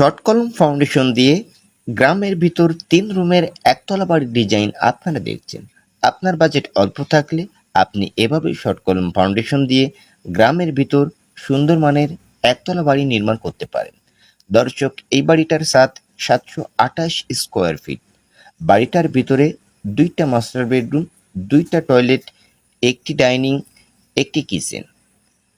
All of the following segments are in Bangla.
শর্ট কলম ফাউন্ডেশন দিয়ে গ্রামের ভিতর তিন রুমের একতলা বাড়ির ডিজাইন আপনারা দেখছেন। আপনার বাজেট অল্প থাকলে আপনি এভাবে শর্ট কলম ফাউন্ডেশন দিয়ে গ্রামের ভিতর সুন্দর মানের একতলা বাড়ি নির্মাণ করতে পারেন। দর্শক, এই বাড়িটার সাত সাতশো আঠাশ স্কোয়ার ফিট বাড়িটার ভিতরে দুইটা মাস্টার বেডরুম দুইটা টয়লেট একটি ডাইনিং একটি কিচেন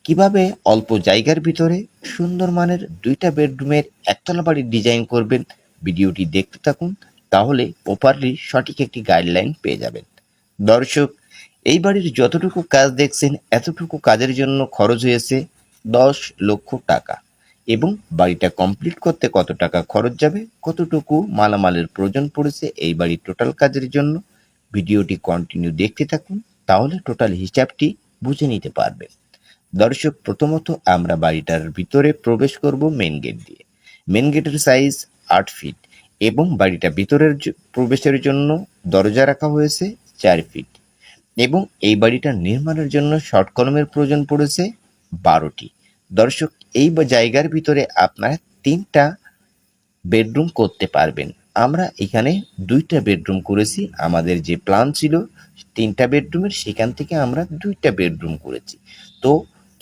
কীভাবে অল্প জায়গার ভিতরে সুন্দর মানের দুইটা বেডরুমের একতলা বাড়ির ডিজাইন করবেন ভিডিওটি দেখতে থাকুন, তাহলে প্রপারলি সঠিক একটি গাইডলাইন পেয়ে যাবেন। দর্শক, এই বাড়ির যতটুকু কাজ দেখছেন, এতটুকু কাজের জন্য খরচ হয়েছে দশ লক্ষ টাকা। এবং বাড়িটা কমপ্লিট করতে কত টাকা খরচ যাবে, কতটুকু মালামালের প্রয়োজন পড়েছে এই বাড়ির টোটাল কাজের জন্য, ভিডিওটি কন্টিনিউ দেখতে থাকুন, তাহলে টোটাল হিসাবটি বুঝে নিতে পারবেন। দর্শক, প্রথমত আমরা বাড়িটার ভিতরে প্রবেশ করব মেন গেট দিয়ে। মেন গেটের সাইজ আট ফিট এবং বাড়িটা ভিতরের প্রবেশের জন্য দরজা রাখা হয়েছে চার ফিট এবং এই বাড়িটা নির্মাণের জন্য শর্ট কলমের প্রয়োজন পড়েছে বারোটি। দর্শক, এই জায়গার ভিতরে আপনারা তিনটা বেডরুম করতে পারবেন। আমরা এখানে দুইটা বেডরুম করেছি। আমাদের যে প্ল্যান ছিল, তিনটা বেডরুমের সেখান থেকে আমরা দুইটা বেডরুম করেছি। তো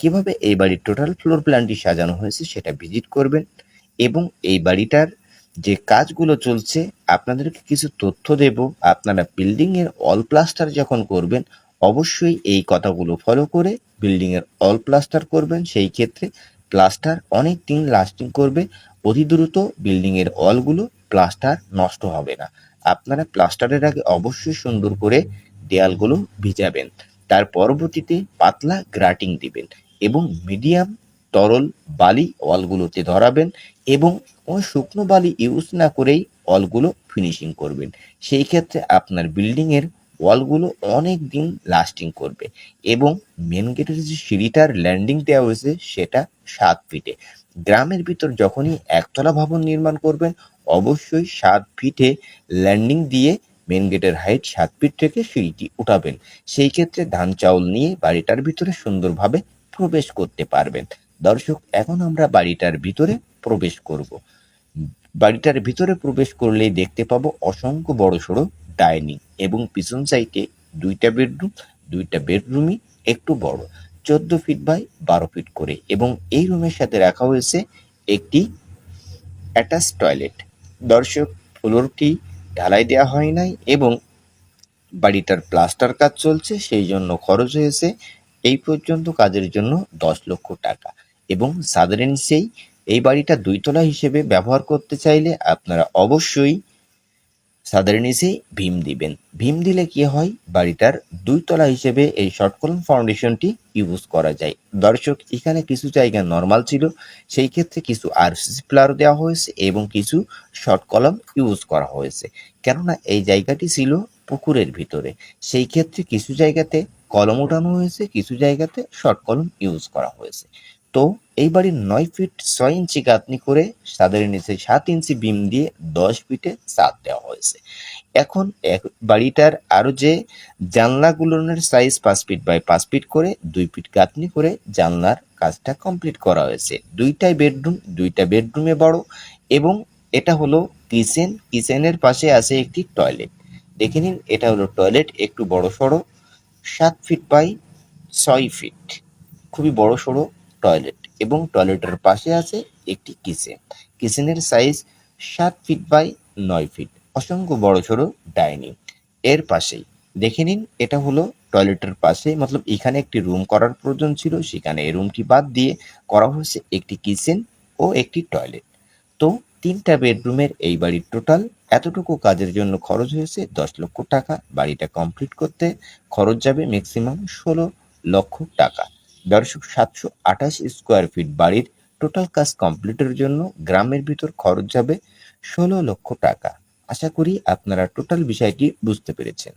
কীভাবে এই বাড়ির টোটাল ফ্লোর প্ল্যানটি সাজানো হয়েছে সেটা ভিজিট করবেন এবং এই বাড়িটার যে কাজগুলো চলছে, আপনাদেরকে কিছু তথ্য দেব। আপনারা বিল্ডিং এর অল প্লাস্টার যখন করবেন, অবশ্যই এই কথাগুলো ফলো করে বিল্ডিং এর অল প্লাস্টার করবেন। সেই ক্ষেত্রে প্লাস্টার অনেক দিন লাস্টিং করবে। অতি দ্রুত বিল্ডিং এর অলগুলো প্লাস্টার নষ্ট হবে না। আপনারা প্লাস্টারের আগে অবশ্যই সুন্দর করে দেয়ালগুলো ভিজাবেন। তার পরবর্তীতে পাতলা গ্রাটিং দিবেন। এবং মিডিয়াম, তরল বালি ওয়ালগুলোতে ধরাবেন এবং কোনো শুকনো বালি ইউজ না করেই ওয়ালগুলো ফিনিশিং করবেন। সেই ক্ষেত্রে আপনার বিল্ডিংয়ের ওয়ালগুলো অনেক দিন লাস্টিং করবে এবং মেন গেটের যে সিঁড়িটার ল্যান্ডিং দেওয়া হয়েছে সেটা সাত ফিটে গ্রামের ভিতর যখনই একতলা ভবন নির্মাণ করবেন, অবশ্যই সাত ফিটে ল্যান্ডিং দিয়ে মেন গেটের হাইট সাত ফিট থেকে সিঁড়িটি উঠাবেন। সেই ক্ষেত্রে ধান চাউল নিয়ে বাড়িটার ভিতরে সুন্দরভাবে প্রবেশ করতে পারবেন। দর্শক, এখন আমরা বাড়িটার ভিতরে প্রবেশ করব। বাড়িটার ভিতরে প্রবেশ করলেই দেখতে পাবো অসংখ্য বড় সড়ো ডাইনিং এবং পিছন সাইডে দুইটা বেডরুম, দুইটা বেডরুমই একটু বড়, চোদ্দ ফিট বাই বারো ফিট করে এবং এই রুমের সাথে রাখা হয়েছে একটি অ্যাটাচ টয়লেট। দর্শক, ফ্লোরটি ঢালাই দেওয়া হয় নাই এবং বাড়িটার প্লাস্টার কাজ চলছে, সেই জন্য খরচ হয়েছে এই পর্যন্ত কাজের জন্য দশ লক্ষ টাকা। এবং সাধারণ সেই, এই বাড়িটা দুইতলা হিসেবে ব্যবহার করতে চাইলে আপনারা অবশ্যই সাধারণ এসেই ভীম দিবেন। ভীম দিলে কি হয়? বাড়িটার দুইতলা হিসেবে এই শর্ট কলম ফাউন্ডেশনটি ইউজ করা যায়। দর্শক, এখানে কিছু জায়গা নর্মাল ছিল, সেই ক্ষেত্রে কিছু আর আরসিসি প্লার দেওয়া হয়েছে এবং কিছু শর্ট কলম ইউজ করা হয়েছে। কেননা এই জায়গাটি ছিল পুকুরের ভিতরে, সেই ক্ষেত্রে কিছু জায়গাতে কলম ওঠানো হয়েছে, কিছু জায়গাতে শর্ট কলম ইউজ করা হয়েছে। তো এই বাড়ির নয় ফিট ছয় ইঞ্চি গাঁথনি করে ছাদের নিচে সাত ইঞ্চি বিম দিয়ে দশ ফিটে ছাদ দেওয়া হয়েছে। এখন এক বাড়িটার আরও যে জানলাগুলোর সাইজ পাঁচ ফিট বাই পাঁচ ফিট করে, দুই ফিট গাঁথনি করে জানলার কাজটা কমপ্লিট করা হয়েছে। দুইটাই বেডরুম দুইটা বেডরুমে বড় এবং এটা হলো কিচেন কিচেনের পাশে আছে একটি টয়লেট দেখে নিন, এটা হলো টয়লেট একটু বড় সড়ো। সাত ফিট বাই ছয় ফিট খুবই বড় সড়ো টয়লেট এবং টয়লেটের পাশে আছে একটি কিচেন কিচেনের সাইজ সাত ফিট বাই নয় ফিট অসংখ্য বড় সড়ো ডাইনিং এর পাশেই, দেখে নিন, এটা হলো টয়লেটের পাশে, মতলব এখানে একটি রুম করার প্রয়োজন ছিল, সেখানে এই রুমটি বাদ দিয়ে করা হয়েছে একটি কিচেন ও একটি টয়লেট তো তিনটা বেডরুমের এই বাড়ির টোটাল এতটুকু কাজের জন্য খরচ হয়েছে দশ লক্ষ টাকা। বাড়িটা কমপ্লিট করতে খরচ যাবে ম্যাক্সিমাম ষোলো লক্ষ টাকা। দর্শক, সাতশো আঠাশ স্কোয়ার ফিট বাড়ির টোটাল কাজ কমপ্লিটের জন্য গ্রামের ভিতর খরচ যাবে ষোলো লক্ষ টাকা। আশা করি আপনারা টোটাল বিষয়টি বুঝতে পেরেছেন।